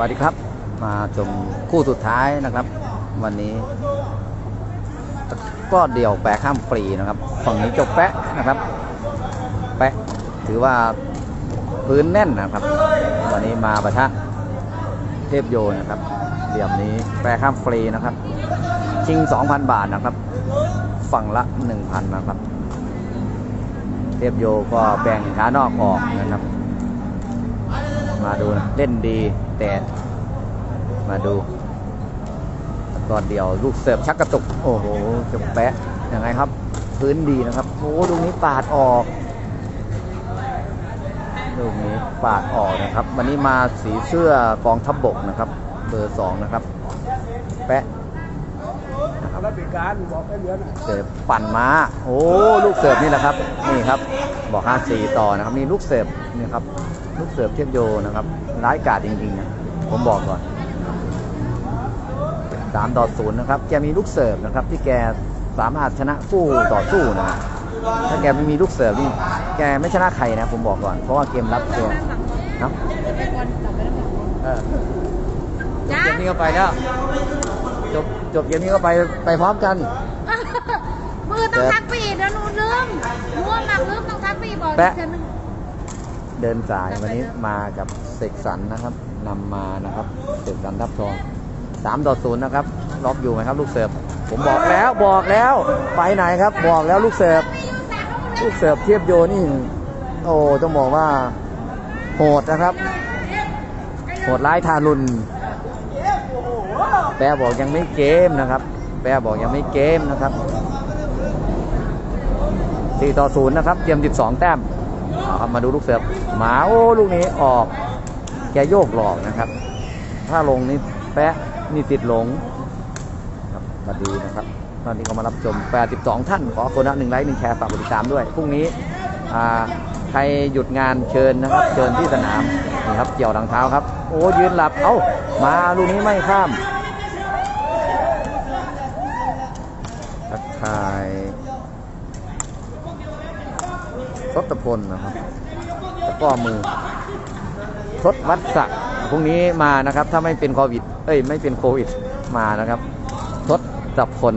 วัสดีครับ มาชมคู่สุดท้ายนะครับ วันนี้ ก็เดี่ยวแปะข้ามฟรีนะครับฝั่งนี้จบแปะนะครับ แปะถือว่าพื้นแน่นนะครับ วันนี้มาประทะเทพโยนะครับเดี่ยมนี้แปะข้ามฟรีนะครับ ชิง 2,000 บาทนะครับ ฝั่งละ 1,000 นะครับ เทพโยก็แบ่งขานอกออกนะครับ มาดูนะเล่นดีแต่มาดูตอนเดียวลูกเสิร์ฟชักกระตุก โอ้โหจบแปะยังไงครับ พื้นดีนะครับโอ้ลูกนี้ปาดออกลูกนี้ปาดออกนะครับ วันนี้มาสีเสื้อกองทัพบบกนะครับ เบอร์สองนะครับ แปะ นะครับรับเป็นการบอกให้เหลือหน่อยเสิร์ฟปั่นม้าโอ้ลูกเสิร์ฟนี่แหละครับ นี่ครับบอกห้าสี่ต่อนะครับนี่ลูกเสิร์ฟนี่ครับลูกเสิร์ฟเทียบโยนะครับร้ายกาจจริงๆนะผมบอกก่อนสามต่อศูนย์นะครับแกมีลูกเสิร์ฟนะครับที่แกสามารถชนะคู่ต่อสู้นะครับถ้าแกไม่มีลูกเสิร์ฟนี่แกไม่ชนะใครนะผมบอกก่อนเพราะว่าเกมรับตัวเนาะเออจบเกมนี้ก็ไปแล้ว จบจบเกมนี้ก็ไปไปพร้อมกัน มือต้องทักปีเดี๋ยวหนูลืมม่วงหนักลืมต้องทักปีบอกแปะ เดี๋ยวหนึ่งเดินสายวันนี้มากับเสกสรรนะครับนำมานะครับเสกสรรทับทองสามต่อศูนย์นะครับล็อกอยู่ไหมครับ ลูกเสิร์ฟผมบอกแล้วบอกแล้วไปไหนครับ บอกแล้วลูกเสิร์ฟลูกเสิร์ฟเทียบโยนี่ โอ้ต้องบอกว่า โหดนะครับ โหดร้ายทารุณ แปรบอกยังไม่เกมนะครับ แปรบอกยังไม่เกมนะครับสี่ต่อศูนย์นะครับ เตรียม 12 แต้มเอาครับมาดูลูกเสือหมาโอ้ลูกนี้ออก แกโยกหลอกนะครับ ถ้าลงนี่แปะนี่ติดหลงครับมาดีนะครับตอนนี้ก็มารับชม 82 ท่าน ขอคนละหนึ่งไลค์หนึ่งแชร์ฝากกดติดตามด้วย พรุ่งนี้ใครหยุดงานเชิญนะครับ เชิญที่สนาม นี่ครับ เกี่ยวรองเท้าครับ โอ้ยืนหลับ เอ้า มาลูกนี้ไม่ข้ามทักทายทศพลนะครับแล้วก็มือทศวัดศักดิ์พรุ่งนี้มานะครับ ถ้าไม่เป็นโควิด เอ้ย ไม่เป็นโควิด มานะครับทศจับพล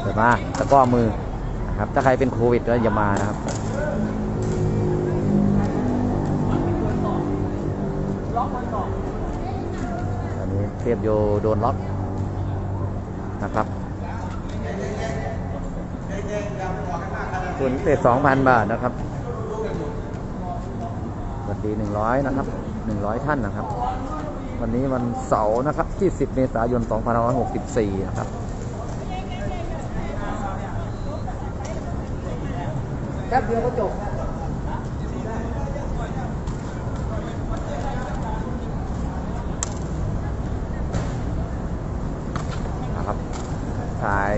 เดี๋ยวมาแล้วก็มือนะครับ ถ้าใครเป็นโควิดก็อย่ามานะครับอันนี้ เทียบโยโดนล็อกนะครับคุณเศษสองพันบาทนะครับสวัสดีหนึ่งร้อยนะครับหนึ่งร้อยท่านนะครับ วันนี้วันเสาร์นะครับที่สิบเมษายนสองพันหกสิบสี่นะครับแค่เดียวก็จบ ถ่าย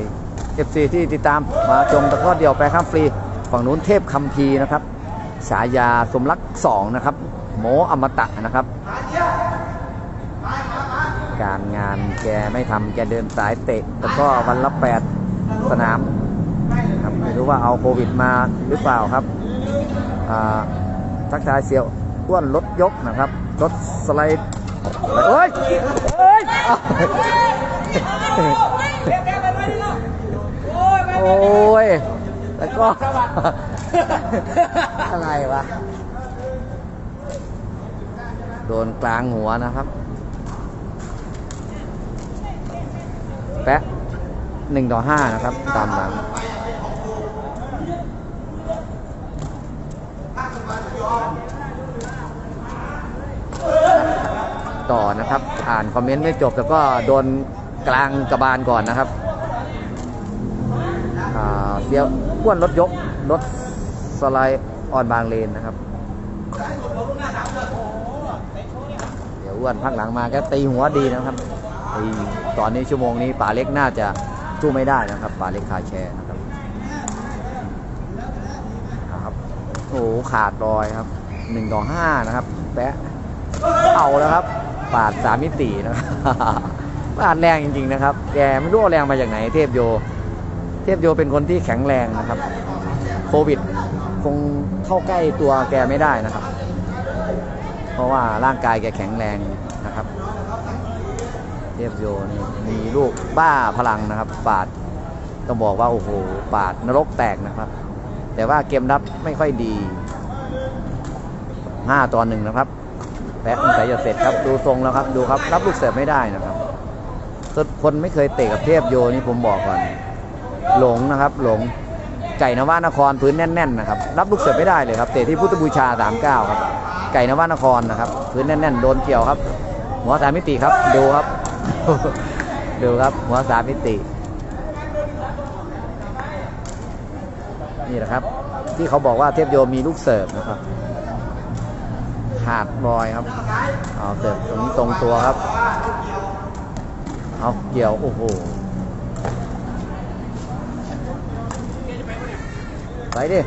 FC ที่ติดตามมาชมตะกร้อเดียวไปข้ามฟรี ฝั่งนู้นเทพคัมภีนะครับฉายาสมรักสองนะครับ โมอมตะนะครับ การงานแกไม่ทำแกเดินสายเตะแต่ก็วันละแปดสนามครับไม่รู้ว่าเอาโควิดมาหรือเปล่าครับอ่าทักทายเสียวอ้วนรถยกนะครับรถสไลด์เอ้ยเอ้ย โอ้ย แล้วก็ อะไรวะ โดนกลางหัวนะครับ แปะหนึ่งต่อห้านะครับ ตามหลังต่อนะครับ อ่านคอมเมนต์ไม่จบแต่ก็โดนกลางกระบาลก่อนนะครับ เดี๋ยวอ้วนรถยก รถสไลด์ออนบางเลนนะครับ เดี๋ยวอ้วนพักหลังมาก็ตีหัวดีนะครับตีตอนนี้ชั่วโมงนี้ป่าเล็กน่าจะสู้ไม่ได้นะครับป่าเล็กคาแชร์นะครับครับโอ้โขาดรอยครับหนึ่งต่อห้านะครับ แปะเอาแล้วครับ ปาดสามมิตินะครับปาดแรงจริง ๆ นะครับ แกไม่รู้เอาแรงมาจากไหนเทพโย เทพโยเป็นคนที่แข็งแรงนะครับ โควิดคงเข้าใกล้ตัวแกไม่ได้นะครับ เพราะว่าร่างกายแกแข็งแรงนะครับ เทพโยนี่มีลูกบ้าพลังนะครับ ปาดต้องบอกว่าโอ้โหปาดนรกแตกนะครับ แต่ว่าเกมรับไม่ค่อยดี5ต่อหนึ่งนะครับแพ้สงสัยจะเสร็จครับดูทรงแล้วครับ ดูครับ รับลูกเสิร์ฟไม่ได้นะครับคนไม่เคยเตะกับเทพโยนี่ผมบอกก่อน หลงนะครับ หลงไก่นวานครพื้นแน่นๆนะครับรับลูกเสิร์ฟไม่ได้เลยครับเตะที่พุทธบูชา 39 ครับ ไก่นวานครนะครับ พื้นแน่นๆ โดนเกี่ยวครับ หัวสามมิติครับดูครับ ดูครับหัวสามมิติ นี่แหละครับ ที่เขาบอกว่าเทพโยมีลูกเสิร์ฟนะครับขาดบอยครับเอาเสิร์ฟตรงตรงตัวครับเอาเกี่ยวโอ้โห ไปดิ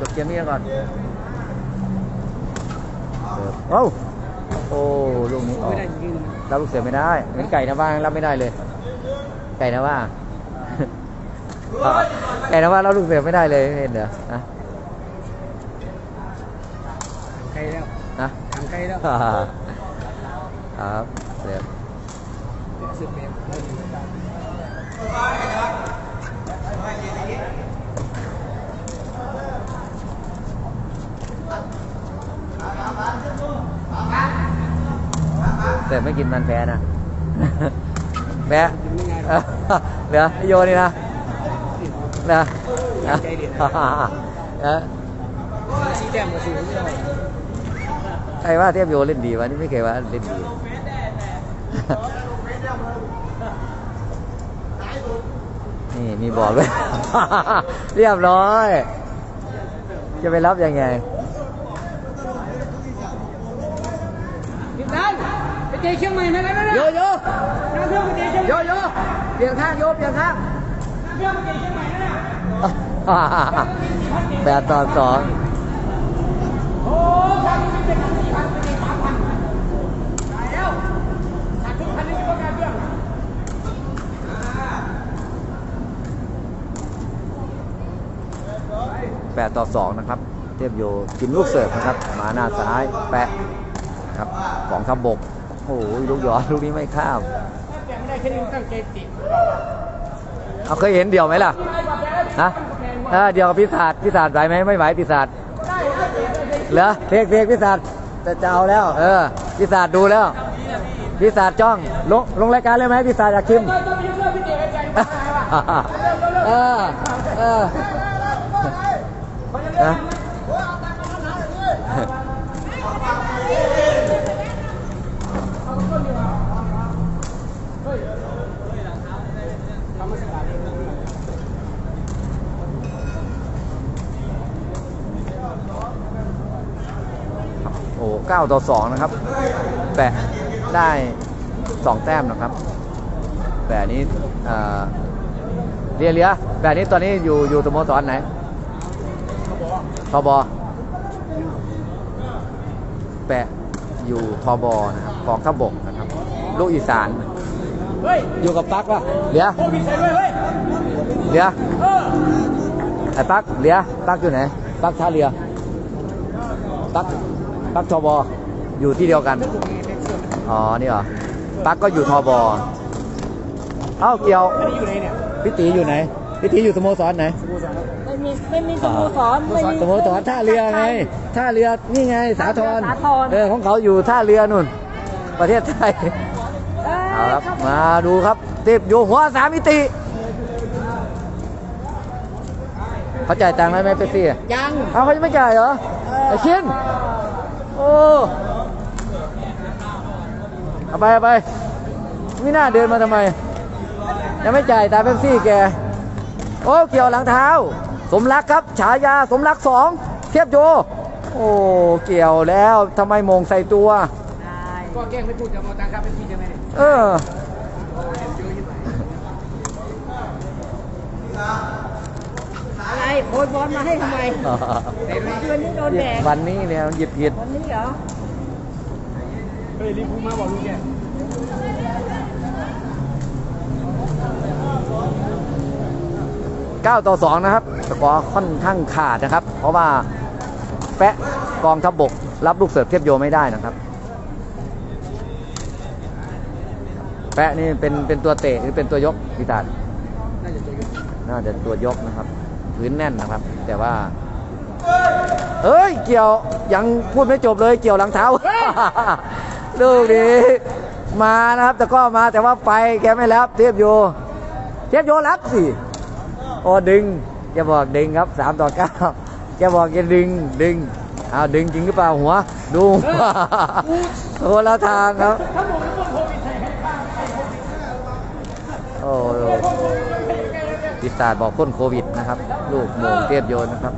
จบเกมนี้ก่อนเสิร์ฟเอ้าโอ้ลูกนี้ออกไม่ได้ยิงรับลูกเสือไม่ได้เป็นไก่นะว่ารับไม่ได้เลย ไก่นะว่าไก่นะว่ารับลูกเสือไม่ได้เลยไม่เห็นเหรอนะไกลแล้วนะทางไกลแล้วครับเสือสิบเมตร แต่ไม่กินมันแพ้นะแพ้ยิงไม่ง่ายหรเอออกเหลือโยนี่นะนะใจเด็ดนะเออชี้แต้มมาสูงไม่ได้ใครว่าเทียบโยเล่นดีวะนี่ไม่เคยว่าเล่นดีนี่มีบอกด้วยเรียบร้อย จะไปรับยังไง ยิงดันไป เตะเชียงใหม่ไหมกันนะโยโยน้ำเพื่อนไปเตะเชียงใหโยม่โยเปลี่ยนข้างโยเปลี่ยนข้างเพื่อนไปเตะเชียงใหม่นั่นน่ะแปดต่อสองโอ้ครั้งนี้เป็นสี่พันเป็นสามพันตายแล้วขาดทุนพันนี่เป็นการเรื่องแปดต่อสองนะครับ เทพโยกินลูกเสิร์ฟนะครับ มาหน้าซ้ายแปะนะครับของทัพบก โอ้โหลูกหยอดลูกนี้ไม่ข้ามแต่ไม่ได้แค่นี้ตั้งใจติดเอาเคยเห็นเดี่ยวไหมล่ะฮะเออเดี่ยวกับพิศาจพิศาจไหวไหมไม่ไหวพิศาจเหรอเทกเทกพิศาจจะจะเอาแล้ว เออพิศาจดูแล้วพิศาจจ้องลงลงรายการเลยไหมพิศาจอยากชิมเออเออ โอ้เก้าต่อสองนะครับแปะได้สองแต้มนะครับแปะนี้เอ่อเรียเรียแปะนี้ตอนนี้อยู่อยู่สโมสรไหนทบแปะอยู่ทบนะครับกองทัพบกนะครับ ลูกอีสานเฮ้ยอยู่กับปักป่ะเหลียโควิดใส่ด้วยเฮ้ยเหลียเออไอ้ปักเหลียปักอยู่ไหนปักท่าเรือปัก ปักทบอยู่ที่เดียวกัน อ๋อ นี่เหรอ ปักก็อยู่ทบเอ้าเกี่ยวอันนี้อยู่ไหนเนี่ยพี่ตีอยู่ไหนพี่ตีอยู่สโมสรไหนสโมสรครับไม่มีไม่มีสโมสรไม่มีสโมสรท่าเรือไง ท่าเรือนี่ไงสาทรสาธรเออของเขาอยู่ท่าเรือนู่น ประเทศไทยเอ้ยเอาครับ มาดูครับติบอยู่หัวสามมิติเขาจ่ายตังค์ได้ไหมเป๊ปซี่อะยัง เอาเขาจะไม่จ่ายเหรอไอ้เชียนโอ้ เอาไปเอาไปไม่น่าเดินมาทำไม ยังไม่จ่ายตามเป๊ปซี่แก โอ้ เกี่ยวหลังเท้า สมรักครับ ฉายาสมรักสอง เทียบโย โอ้ เกี่ยวแล้วทำไมโมงใส่ตัว ก็แกล้งไม่พูดจะมาตังค์ครับเป็นพี่ใช่ไหมเนี่ยเออ อะไรโอยบอลมาให้ทำไมเดือนนี้โดนแดดวันนี้เนี่ยหยิบหยิบวันนี้เหรอเฮ้ยรีบพูดมาบอกลูกแก9ต่อ2นะครับสกอร์ค่อนข้างขาดนะครับ เพราะว่าแปะกองทัพบก รับลูกเสิร์ฟเทียบโยไม่ได้นะครับ แปะนี่เป็นเป็นตัวเตะหรือเป็นตัวยกพิธานน่าจะตัวยกน่าจะตัวยกนะครับ พื้นแน่นนะครับ แต่ว่าเอ้ยเกี่ยวยังพูดไม่จบเลยเกี่ยวหลังเท้าลูกนี้มานะครับ แต่ก็มาแต่ว่าไปแกไม่รับเทียบโยเทียบโยรับสิโอ้ดึงแกบอกดึงครับสามต่อเก้าแกบอกแกดึงดึงเอาดึงจริงหรือเปล่าหัว ดูโอ้ละทางครับโอ้ พิศาจบอกพ้นโควิดนะครับ ลูกโมงเทียบโยนนะครับ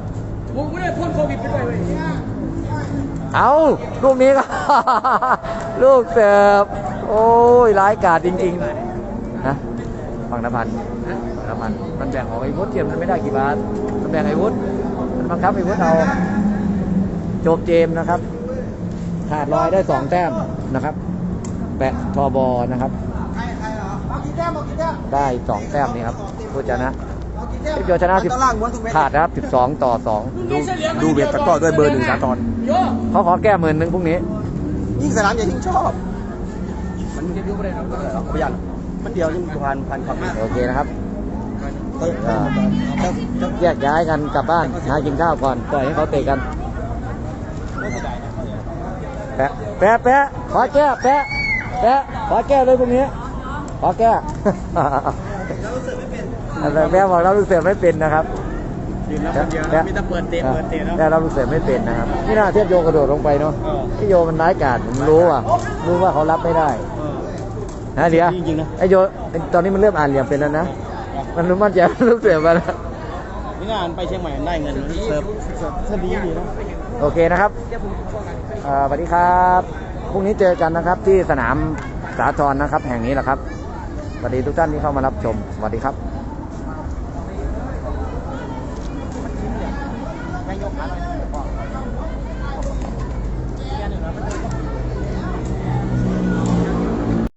ผมไม่ได้พ่นโควิดไปด้วยเว้ยเอาลูกนี้ก็ ลูกเสิร์ฟโอ้ยร้ายกาจจริงๆนะฝั่งน้ำพันธ์ฝั่งน้ำพันธ์มันแบ่งของไอ้วุฒิเทียมมันไม่ได้กี่บาทมันแบ่งไอ้วุฒิมันบังคับไอ้วุฒิเอาโจบเจมส์นะครับขาดลอยได้สองแต้มนะครับแปะทอบอนะครับ ได้สองแต้มนี่ครับผู้ชนะเอฟโยชนะสิบขาดนะครับสิบสองต่อสองดูดูเวทตะกร้อด้วยเบอร์หนึ่งสาตอนโยเขาขอแก้หมื่นหนึ่งพรุ่งนี้ ยิ่งสนามใหญ่ยิ่งชอบ มันจะดูไม่ได้หรอกพยานมันเดียวยิ่งพันพันครับโอเคนะครับเอ้ยอ่าแยกย้ายกันกลับบ้านหากินข้าวก่อนปล่อยให้เขาเตะกันแปะแปะแปะขอแก้แปะแปะขอแก้เลยพรุ่งนี้ ขอแก้แต่แม่บอกเราลูกเสือไม่เป็นนะครับยืนรับคนเดียวนะมีแต่เปิดเตะเปิดเตะเนาะแต่เราลูกเสือไม่เป็นนะครับนี่น่าเทียบโยกระโดดลงไปเนาะที่โยมันร้ายกาจผมรู้อะรู้ว่าเขารับไม่ได้เออนะเดี๋ยวจริงๆนะไอโยไอ้ตอนนี้มันเริ่มอ่านเหลี่ยมเป็นแล้วนะมันรู้มั่นใจว่าลูกเสือมาแล้วนี่งานไปเชียงใหม่ได้เงินเสิร์ฟเสิร์ฟเสิร์ฟดีดีนะโอเคนะครับเอ่อสวัสดีครับพรุ่งนี้เจอกันนะครับที่สนามสาทรนะครับ แห่งนี้แหละครับ สวัสดีทุกท่านที่เข้ามารับชม สวัสดีครับ